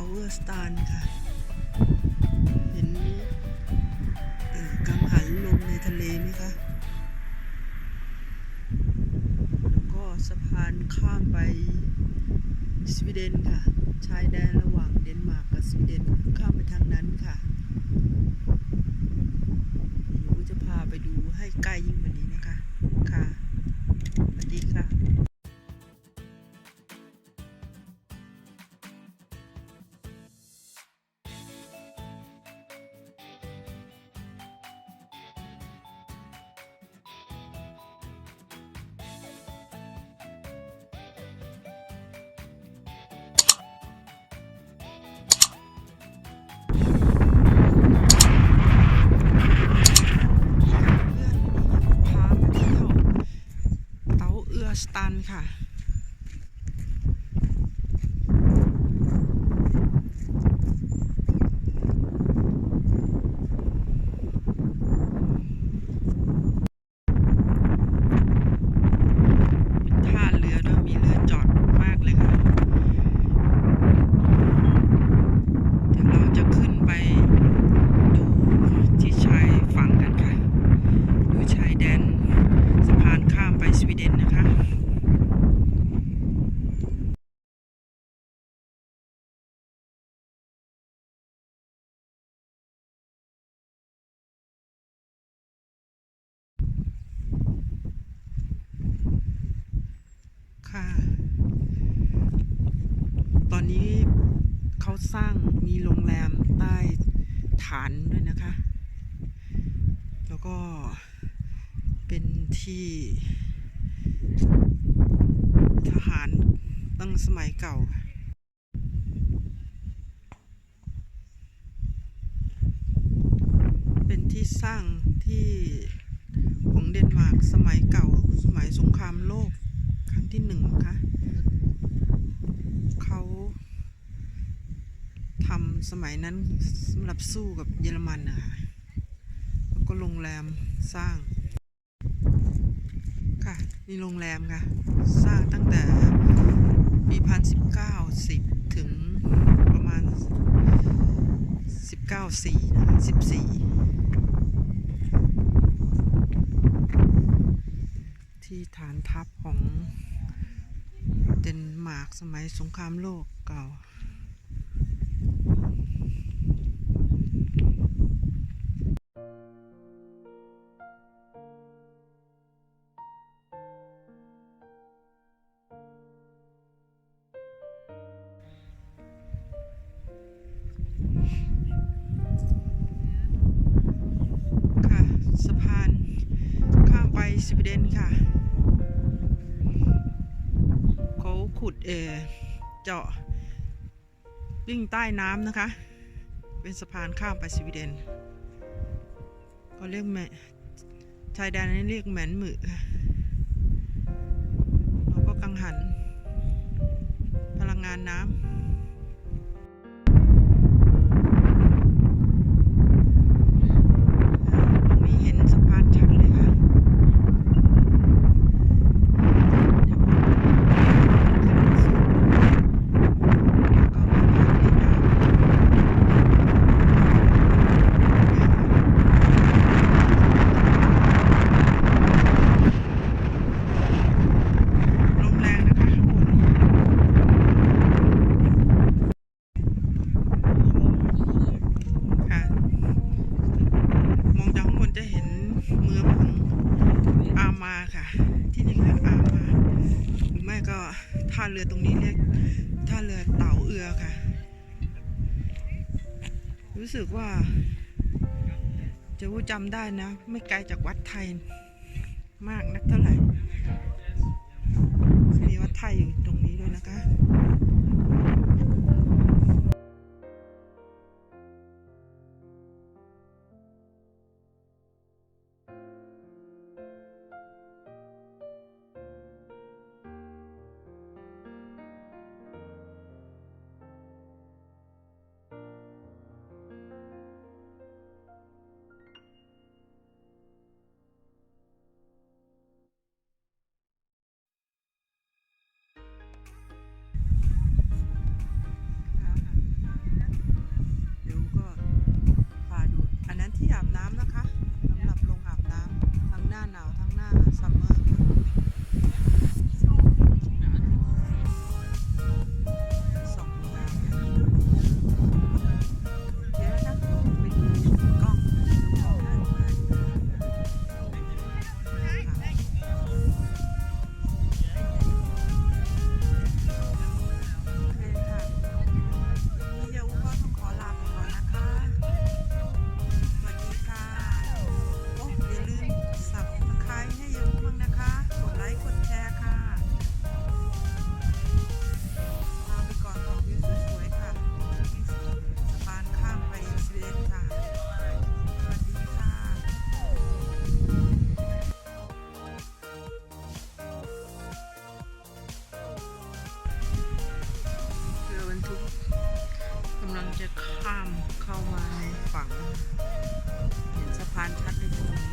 าเวอร์สตานค่ะ เห็นกังหันลมในทะเลไหมคะ แล้วก็สะพานข้ามไปสวีเดนค่ะ ชายแดนระหว่างเดนมาร์กกับสวีเดนข้ามไปทางนั้นค่ะ ค่ะ เป็นท่าเรือด้วยมีเรือจอดมากเลยค่ะ เดี๋ยวเราจะขึ้นไปดูที่ชายฝั่งกันค่ะ ดูชายแดนสะพานข้ามไปสวีเดนนะคะ ค่ะ ตอนนี้เขาสร้างมีโรงแรมใต้ฐานด้วยนะคะ แล้วก็เป็นที่ทหารตั้งสมัยเก่าเป็นที่สร้างที่ของเดนมาร์กสมัยเก่าสมัยสงครามโลก ที่หนึ่งคะเขาทำสมัยนั้นสำหรับสู้กับเยอรมันนะคะแล้วก็โรงแรมสร้าง ค่ะนี่โรงแรมค่ะ สร้างตั้งแต่ปีพันสิบเก้าสิบถึงประมาณสิบเก้าสี่สิบสี่ที่ฐานทัพของ เดนมาร์กสมัยสงครามโลกเก่า ค่ะ สะพานข้ามไปสวีเดนค่ะ ขุดเอเจาะวิ่งใต้น้ำนะคะ เป็นสะพานข้ามไปสวีเดนก็เรียกแมชายแดนนี้เรียกแมนมือแล้วก็กังหัน พลังงานน้ำ ตรงนี้เห็นสะพานชัดเลยค่ะเดี๋ยวขึ้นไปสูงแล้วก็มาทางนี้นะลมแรงนะคะข้างบนค่ะ มองจากข้างบนจะเห็นเมืองของอามาค่ะ ที่นี่เรียกอามาหรือไม่ก็ ท่าเรือตรงนี้เรียกท่าเรือเต่าเอือค่ะ รู้สึกว่า จะว่าจำได้นะ ไม่ไกลจากวัดไทยมากนักเท่าไหร่มีวัดไทยอยู่ตรงนี้ด้วยนะคะ ข้ามเข้ามาในฝั่ง เห็นสะพานชัดเลยตรงนี้